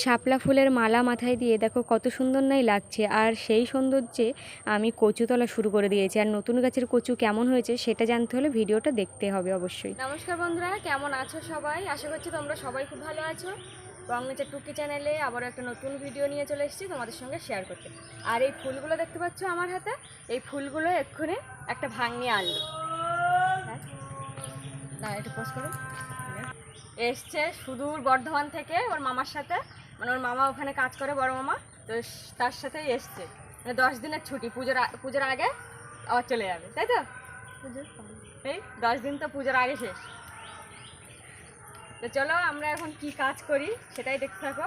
শাপলা ফুলের মালা মাথায় দিয়ে দেখো কত সুন্দর নাই লাগছে। আর সেই সৌন্দর্যে আমি কচু তোলা শুরু করে দিয়েছি। আর নতুন গাছের কচু কেমন হয়েছে সেটা জানতে হলে ভিডিওটা দেখতে হবে অবশ্যই। নমস্কার বন্ধুরা, কেমন আছো সবাই? আশা করছি তোমরা সবাই খুব ভালো আছো। রং নেচার টুকি চ্যানেলে আবার একটা নতুন ভিডিও নিয়ে চলে এসেছি তোমাদের সঙ্গে শেয়ার করতে। আর এই ফুলগুলো দেখতে পাচ্ছ আমার হাতে? এই ফুলগুলো এক্ষুনি একটা ভাঙনি আনলো। হ্যাঁ? না, একটু পোস্ট করো। এসছে সুদূর বর্ধমান থেকে ওর মামার সাথে। মানে ওর মামা ওখানে কাজ করে বড় মামা। তো তার সাথেই এসছে। মানে দশ দিনের ছুটি পুজোর পুজোর আগে আবার চলে যাবে তাই তো? এই দশ দিন তো পুজোর আগে শেষ। তো চলো আমরা এখন কি কাজ করি সেটাই দেখতে থাকো।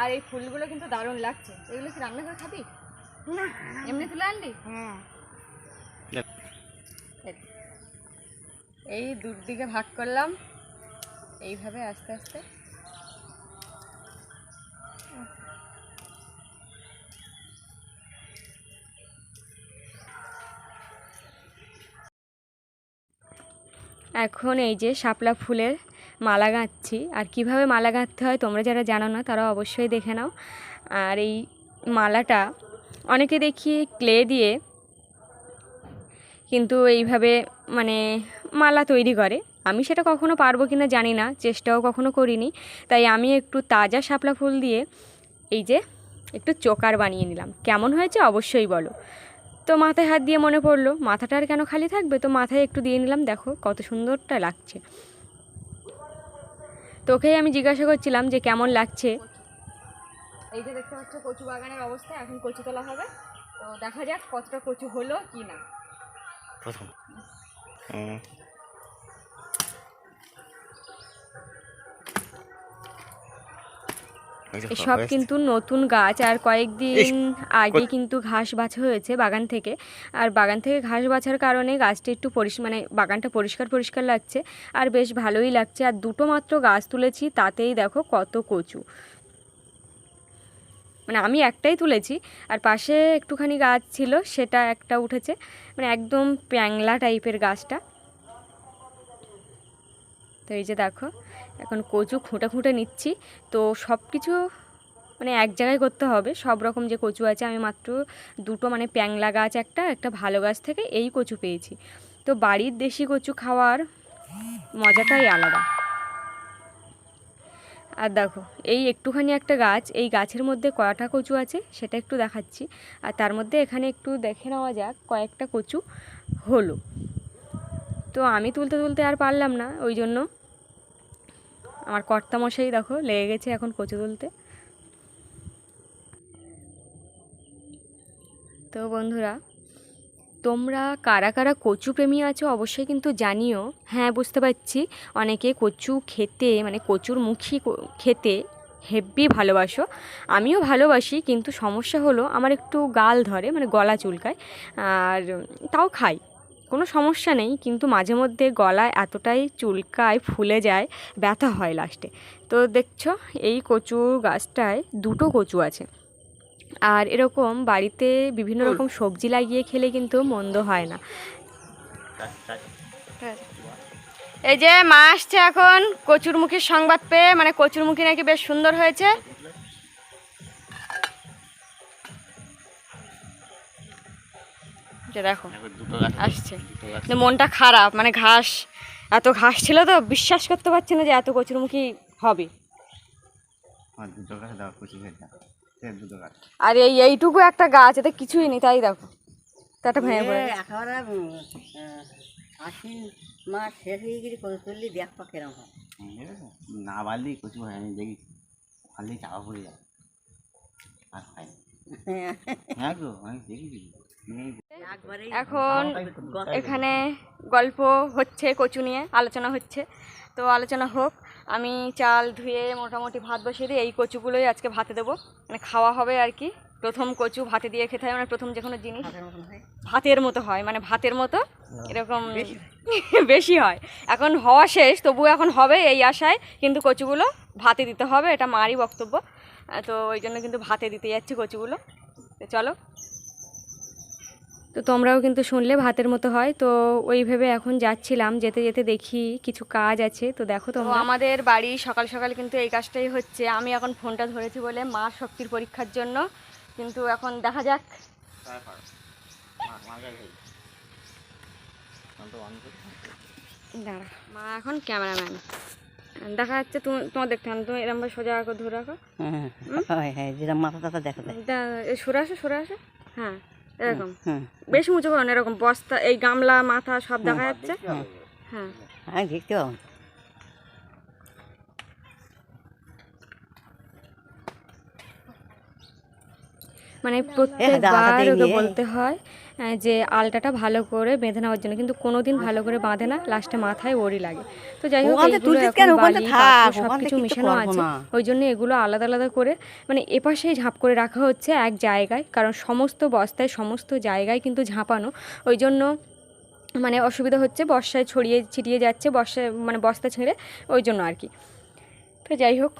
আর এই ফুলগুলো কিন্তু দারুণ লাগছে। এগুলো কি রান্না করে খাবি? না। এমনি তুলে আনলি? হ্যাঁ। এই দূর দিকে ভাগ করলাম। এইভাবে আস্তে আস্তে এখন এই যে শাপলা ফুলের মালা গাঁথছি। আর কীভাবে মালা গাঁথতে হয় তোমরা যারা জানো না তারা অবশ্যই দেখে নাও। আর এই মালাটা অনেকে দেখি ক্লে দিয়ে কিন্তু এইভাবে মানে মালা তৈরি করে। আমি সেটা কখনো পারব কি না জানি না, চেষ্টাও কখনো করিনি। তাই আমি একটু তাজা শাপলা ফুল দিয়ে এই যে একটু চোকার বানিয়ে নিলাম। কেমন হয়েছে অবশ্যই বলো। তো মাথায় হাত দিয়ে মনে পড়ল মাথাটা আর কেন খালি থাকবে? তো মাথায় একটু দিয়ে নিলাম দেখো কত সুন্দরটা লাগছে। তোকেই আমি জিজ্ঞাসা করছিলাম যে কেমন লাগছে। এই যে দেখতে পাচ্ছ কচু বাগানের অবস্থা এখন কচু তোলা হবে। তো দেখা যাক কতটা কচু হলো কি না সব কিন্তু নতুন গাছ আর কয়েকদিন আগে কিন্তু ঘাস বাছা হয়েছে বাগান থেকে। আর বাগান থেকে ঘাস বাছার কারণে গাছটা একটু পরিষ মানে বাগানটা পরিষ্কার পরিষ্কার লাগছে আর বেশ ভালোই লাগছে। আর দুটো মাত্র গাছ তুলেছি তাতেই দেখো কত কচু। মানে আমি একটাই তুলেছি আর পাশে একটুখানি গাছ ছিল সেটা একটা উঠেছে। মানে একদম প্যাংলা টাইপের গাছটা। তো এই যে দেখো এখন কচু খুঁটা খুঁটে নিচ্ছি। তো সব কিছু মানে এক জায়গায় করতে হবে। সব রকম যে কচু আছে, আমি মাত্র দুটো মানে প্যাংলা গাছ একটা একটা ভালো গাছ থেকে এই কচু পেয়েছি। তো বাড়ির দেশি কচু খাওয়ার মজাটাই আলাদা। আর দেখো, এই একটুখানি একটা গাছ, এই গাছের মধ্যে কয়টা কচু আছে সেটা একটু দেখাচ্ছি। আর তার মধ্যে এখানে একটু দেখে নেওয়া যাক, কয়েকটা কচু হলো। তো আমি তুলতে তুলতে আর পারলাম না, ওই জন্য আমার কর্তামশাই দেখো, লেগে গেছে এখন কচু তুলতে। তো বন্ধুরা, তোমরা কারা কারা কচু প্রেমী আছো অবশ্যই কিন্তু জানিও। হ্যাঁ বুঝতে পারছি। অনেকে কচু খেতে মানে কচুর মুখী খেতে হেব্বি ভালোবাসো। আমিও ভালোবাসি, কিন্তু সমস্যা হলো আমার একটু গাল ধরে মানে গলা চুলকায়, আর তাও খাই। কোনো সমস্যা নেই কিন্তু মাঝে মধ্যে গলায় এতটাই চুলকায় ফুলে যায় ব্যথা হয় লাস্টে তো দেখছ এই কচু গাছটায় দুটো কচু আছে। আর এরকম বাড়িতে বিভিন্ন রকম সবজি লাগিয়ে খেলে কিন্তু মন্দ হয় না। এই যে মা আসছে এখন কচুরমুখীর সংবাদ পেয়ে মানে কচুরমুখী নাকি বেশ সুন্দর হয়েছে। দেখো। এখন দুটো গাছ আসছে। মনটা খারাপ মানে ঘাস এত ঘাস ছিল তো বিশ্বাস করতে পারছি না যে এত কচুরমুখী হবে। হয়ে আর এই এইটুকু একটা গাছ এতে কিছুই নেই তাই দেখো। তাটা ভেঙে পড়ে গেছে। একেবারে আশ্বিন মাস শেষ হয়ে গেলে তুললি কিরম হয়? না কচু হয় আমি দেখি ফাললেই চাপা পড়ে যায়। আর হয় হ্যাঁ। গো আমি এখন এখানে গল্প হচ্ছে কচু নিয়ে আলোচনা হচ্ছে। তো আলোচনা হোক আমি চাল ধুয়ে মোটামুটি ভাত বসিয়ে দিই এই কচুগুলোই আজকে ভাতে দেবো। মানে খাওয়া হবে আর কি। প্রথম কচু ভাতে দিয়ে খেতে হয় মানে প্রথম যে কোনো জিনিস। ভাতের মতো হয় মানে ভাতের মতো এরকম বেশি হয়? এখন হওয়া শেষ তবু এখন হবে এই আশায় কিন্তু কচুগুলো ভাতে দিতে হবে এটা মারই বক্তব্য। তো ওই জন্য কিন্তু ভাতে দিতে যাচ্ছি কচুগুলো। তো চলো। তো তোমরাও কিন্তু শুনলে ভাতের মতো হয়। তো ওই ভেবে এখন যাচ্ছিলাম যেতে যেতে দেখি কিছু কাজ আছে। তো দেখো তো আমাদের বাড়ি সকাল সকাল কিন্তু এই কাজটাই হচ্ছে। আমি এখন ফোনটা ধরেছি বলে মা শক্তির পরীক্ষার জন্য। কিন্তু এখন দেখা যাক। দাঁড়া। মা এখন ক্যামেরাম্যান। দেখা যাচ্ছে তুমি তোমার দেখতে হবে তুমি এরকম ভাবে সোজা রাখো ধরে রাখো। হ্যাঁ হ্যাঁ হ্যাঁ যেটা মাথা টাথা দেখা যায় সরে আসো সরে আসো। হ্যাঁ। এরকম। হ্যাঁ। বেশি উঁচু করো এরকম বস্তা এই গামলা মাথা সব দেখা যাচ্ছে? হ্যাঁ। দেখতে পাবো মানে প্রত্যেকবার ওকে বলতে হয় যে আলটাটা ভালো করে বেঁধে নেওয়ার জন্য। কিন্তু কোনোদিন ভালো করে বাঁধে না লাস্টে মাথায় ওরই লাগে। তো যাই হোক কেন? থেকে সবকিছু মেশানো আছে। ওই জন্য এগুলো আলাদা আলাদা করে মানে এপাশেই ঝাঁপ করে রাখা হচ্ছে এক জায়গায় কারণ সমস্ত বস্তায় সমস্ত জায়গায় কিন্তু ঝাঁপানো। ওই জন্য মানে অসুবিধা হচ্ছে বর্ষায় ছড়িয়ে ছিটিয়ে যাচ্ছে বর্ষায় মানে বস্তা ছেড়ে ওই জন্য আর কি। তো যাই হোক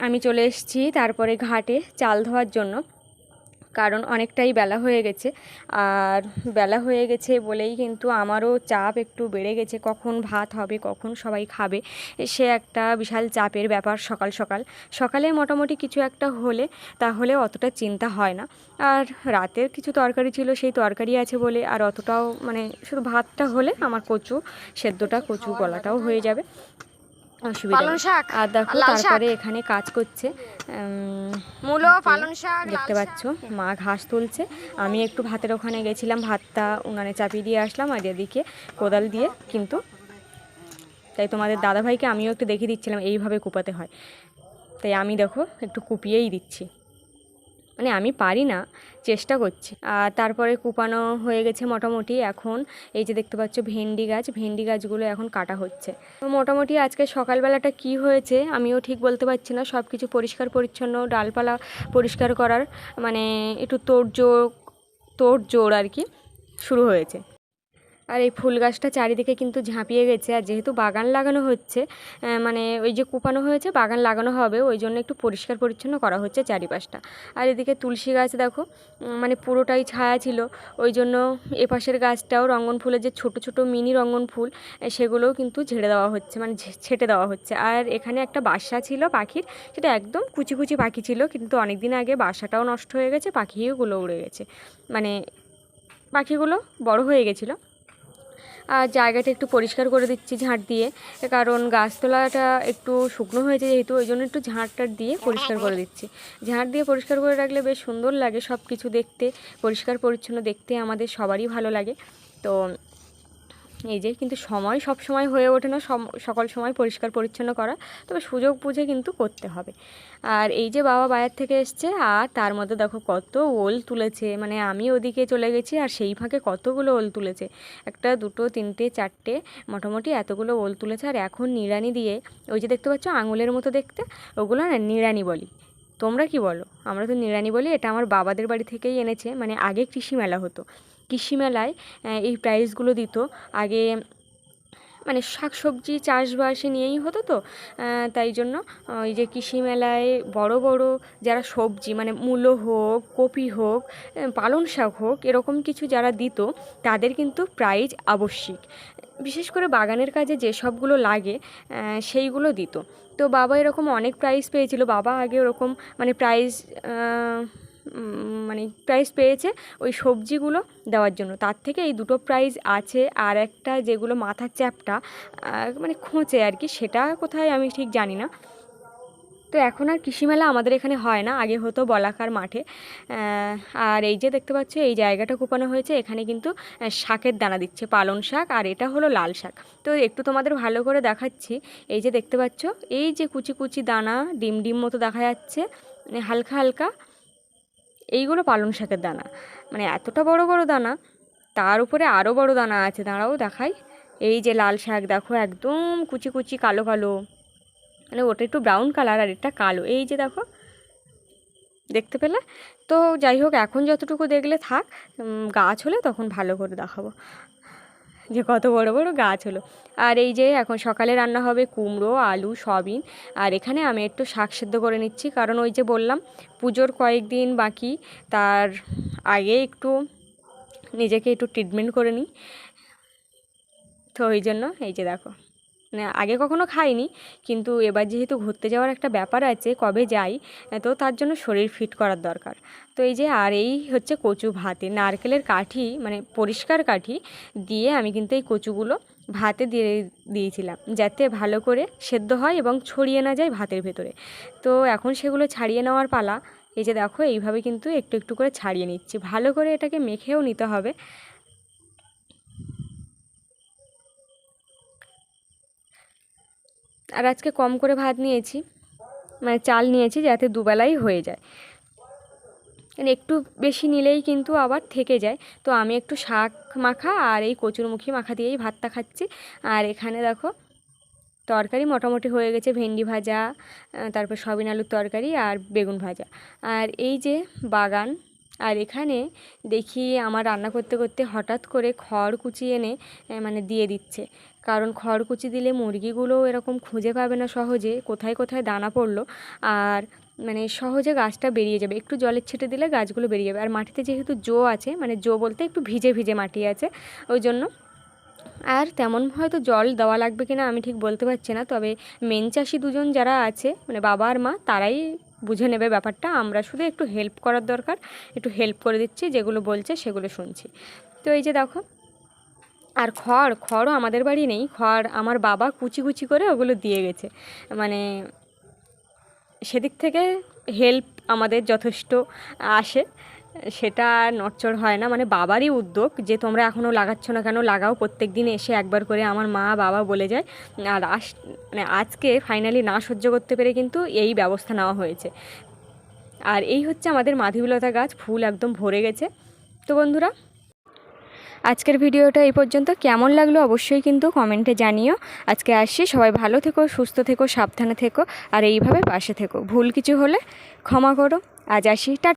আমি চলে এসেছি তারপরে ঘাটে চাল ধোয়ার জন্য। কারণ অনেকটাই বেলা হয়ে গেছে। আর বেলা হয়ে গেছে বলেই কিন্তু আমারও চাপ একটু বেড়ে গেছে, কখন ভাত হবে, কখন সবাই খাবে। সে একটা বিশাল চাপের ব্যাপার সকাল সকাল। সকালে মোটামুটি কিছু একটা হলে তাহলে অতটা চিন্তা হয় না। আর রাতের কিছু তরকারি ছিল সেই তরকারি আছে বলে আর অতটাও মানে শুধু ভাতটা হলে আমার কচু, সেদ্ধটা কচু, গলাটাও হয়ে যাবে। অসুবিধা আর দেখো তারপরে এখানে কাজ করছে মূলো শাক দেখতে পাচ্ছ? মা ঘাস তুলছে। আমি একটু ভাতের ওখানে গেছিলাম ভাতটা উনানে চাপিয়ে দিয়ে আসলাম আর এদিকে কোদাল দিয়ে কিন্তু তাই তোমাদের দাদাভাইকে আমিও একটু দেখিয়ে দিচ্ছিলাম এইভাবে কুপাতে হয়। তাই আমি দেখো একটু কুপিয়েই দিচ্ছি। মানে আমি পারি না, চেষ্টা করছি। আর তারপরে কুপানো হয়ে গেছে মোটামুটি। এখন এই যে দেখতে পাচ্ছ ভেন্ডি গাছ, ভেন্ডি গাছগুলো এখন কাটা হচ্ছে। তো মোটামুটি আজকে সকালবেলাটা কি হয়েছে আমিও ঠিক বলতে পারছি না। সব কিছু পরিষ্কার পরিচ্ছন্ন, ডালপালা পরিষ্কার করার মানে একটু তোড়জোড় তোড়জোড় আর কি শুরু হয়েছে। আর এই ফুল গাছটা চারিদিকে কিন্তু ঝাঁপিয়ে গেছে। আর যেহেতু বাগান লাগানো হচ্ছে মানে ওই যে কুপানো হয়েছে, বাগান লাগানো হবে, ওই জন্য একটু পরিষ্কার পরিচ্ছন্ন করা হচ্ছে চারিপাশটা। আর এদিকে তুলসী গাছ দেখো মানে পুরোটাই ছায়া ছিল। ওই জন্য এপাশের গাছটাও রঙ্গন ফুলের যে ছোট ছোট মিনি রঙ্গন ফুল সেগুলোও কিন্তু ঝেড়ে দেওয়া হচ্ছে মানে ছেটে দেওয়া হচ্ছে। আর এখানে একটা বাসা ছিল পাখির, সেটা একদম কুচি কুচি পাখি ছিল, কিন্তু অনেক দিন আগে বাসাটাও নষ্ট হয়ে গেছে, পাখিগুলো উড়ে গেছে। মানে পাখিগুলো বড় হয়ে গেছিল। আর জায়গাটা একটু পরিষ্কার করে দিচ্ছি ঝাঁট দিয়ে। কারণ গাছতলাটা একটু শুকনো হয়েছে যেহেতু, ওই জন্য একটু ঝাঁটটার দিয়ে পরিষ্কার করে দিচ্ছি। ঝাঁট দিয়ে পরিষ্কার করে রাখলে বেশ সুন্দর লাগে সব কিছু দেখতে, পরিষ্কার পরিচ্ছন্ন দেখতে আমাদের সবারই ভালো লাগে। তো এই যে কিন্তু সময় সব সময় হয়ে ওঠে না সকল সময় পরিষ্কার পরিচ্ছন্ন করা, তবে সুযোগ বুঝে কিন্তু করতে হবে। আর এই যে বাবা বাইরে থেকে এসছে, আর তার মধ্যে দেখো কত ওল তুলেছে মানে আমি ওদিকে চলে গেছি আর সেই ফাঁকে কতগুলো ওল তুলেছে। একটা, দুটো, তিনটে, চারটে, মোটামুটি এতগুলো ওল তুলেছে, আর এখন নিড়ানি দিয়ে, ওই যে দেখতে পাচ্ছ আঙুলের মতো দেখতে, ওগুলো না নিড়ানি বলি। তোমরা কি বলো? আমরা তো নিড়ানি বলি, এটা আমার বাবাদের বাড়ি থেকেই এনেছে মানে আগে কৃষি মেলা হতো। কৃষি মেলায় এই প্রাইজগুলো দিত। আগে মানে শাকসবজি চাষবাসে নিয়েই হতো তো তাই জন্য ওই যে কৃষি মেলায় বড় বড় যারা সবজি মানে মূলো হোক, কপি হোক পালং শাক হোক, এরকম কিছু যারা দিত, তাদের কিন্তু প্রাইজ আবশ্যিক। বিশেষ করে বাগানের কাজে যে সবগুলো লাগে সেইগুলো দিত। তো বাবা এরকম অনেক প্রাইজ পেয়েছিল। বাবা আগে ওরকম মানে প্রাইজ মানে প্রাইজ পেয়েছে ওই সবজিগুলো দেওয়ার জন্য। তার থেকে এই দুটো প্রাইজ আছে আর একটা যেগুলো মাথার চ্যাপটা মানে খোঁচে আর কি, সেটা কোথায় আমি ঠিক জানি না। তো এখন আর কৃষি মেলা আমাদের এখানে হয় না, আগে হতো বলাকার মাঠে। আর এই যে দেখতে পাচ্ছ, এই জায়গাটা কুপানো হয়েছে, এখানে কিন্তু শাকের দানা দিচ্ছে, পালং শাক আর এটা হলো লাল শাক। তো একটু তোমাদের ভালো করে দেখাচ্ছি। এই যে দেখতে পাচ্ছ, এই যে কুচি কুচি দানা, ডিম ডিম মতো দেখা যাচ্ছে মানে হালকা হালকা। এইগুলো পালং শাকের দানা। মানে এতটা বড় বড় দানা, তার উপরে আরও বড় দানা আছে, দাঁড়াও দেখাই। এই যে লাল শাক দেখো, একদম কুচি কুচি কালো কালো। মানে ওটা একটু ব্রাউন কালার আর এটা কালো। এই যে দেখো, দেখতে পেলে? তো যাই হোক, এখন যতটুকু দেখলে থাক গাছ হলে তখন ভালো করে দেখাবো। যে কত বড় বড় গাছ হলো। আর এই যে এখন সকালে রান্না হবে কুমড়ো, আলু সবিন আর এখানে আমি একটু শাক সেদ্ধ করে নিচ্ছি। কারণ ওই যে বললাম, পুজোর কয়েকদিন বাকি। তার আগে একটু নিজেকে একটু ট্রিটমেন্ট করে নিই। তো ওই জন্য এই যে দেখো। আগে কখনো খাইনি, কিন্তু এবার যেহেতু ঘুরতে যাওয়ার একটা ব্যাপার আছে কবে যাই, তো তার জন্য শরীর ফিট করার দরকার। তো এই যে আর এই হচ্ছে কচু ভাতে, নারকেলের কাঠি মানে পরিষ্কার কাঠি দিয়ে আমি কিন্তু এই কচুগুলো ভাতে দিয়ে দিয়েছিলাম, যাতে ভালো করে সেদ্ধ হয় এবং ছড়িয়ে না যায় ভাতের ভেতরে। তো এখন সেগুলো ছাড়িয়ে নেওয়ার পালা, এই যে দেখো এইভাবে কিন্তু একটু একটু করে ছাড়িয়ে নিচ্ছি। ভালো করে এটাকে মেখেও নিতে হবে। আর আজকে কম করে ভাত নিয়েছি মানে চাল নিয়েছি যাতে দুবেলাই হয়ে যায়। মানে একটু বেশি নিলেই কিন্তু আবার থেকে যায়। তো আমি একটু শাক মাখা আর এই কচুরমুখী মাখা দিয়েই ভাতটা খাচ্ছি। আর এখানে দেখো, তরকারি মোটামুটি হয়ে গেছে, ভেন্ডি ভাজা তারপর সবিন আলুর তরকারি আর বেগুন ভাজা। আর এই যে বাগান, আর এখানে দেখি আমার রান্না করতে করতে হঠাৎ করে খড় কুচি এনে মানে দিয়ে দিচ্ছে। কারণ খড়কুচি দিলে মুরগিগুলো এরকম খুঁজে পাবে না সহজে, কোথায় কোথায় দানা পড়ল, আর মানে সহজে গাছটা বেরিয়ে যাবে। একটু জলের ছিটে দিলে গাছগুলো বেরিয়ে যাবে। আর মাটিতে যেহেতু জো আছে মানে জো বলতে একটু ভিজে ভিজে মাটি আছে, ওই জন্য আর তেমন হয়তো জল দেওয়া লাগবে কিনা আমি ঠিক বলতে পারছি না, তবে মেন চাষি দুজন যারা আছে মানে বাবা আর মা, তারাই বুঝে নেবে ব্যাপারটা। আমরা শুধু একটু হেল্প করার দরকার, একটু হেল্প করে দিচ্ছি, যেগুলো বলছে সেগুলো শুনছি। তো এই যে দেখো আর খড়, খড়ও আমাদের বাড়ি নেই। খড় আমার বাবা কুচি কুচি করে ওগুলো দিয়ে গেছে। মানে সেদিক থেকে হেল্প আমাদের যথেষ্ট আসে। সেটা নড়চড় হয় না। মানে বাবারই উদ্যোগ যে তোমরা এখনও লাগাচ্ছ না কেন, লাগাও। প্রত্যেক দিন এসে একবার করে আমার মা, বাবা বলে যায়, আর আস মানে আজকে ফাইনালি না সহ্য করতে পেরে কিন্তু এই ব্যবস্থা নেওয়া হয়েছে। আর এই হচ্ছে আমাদের মাধবীলতা গাছ। ফুল একদম ভরে গেছে। তো বন্ধুরা আজকের ভিডিওটা এই পর্যন্ত। কেমন লাগল অবশ্যই কিন্তু কমেন্টে জানিও। আজকে আসি সবাই ভালো থেকো, সুস্থ থেকো, সাবধানে থেকো, আর এইভাবে পাশে থেকো। ভুল কিছু হলে ক্ষমা করো। আজ আসি, টা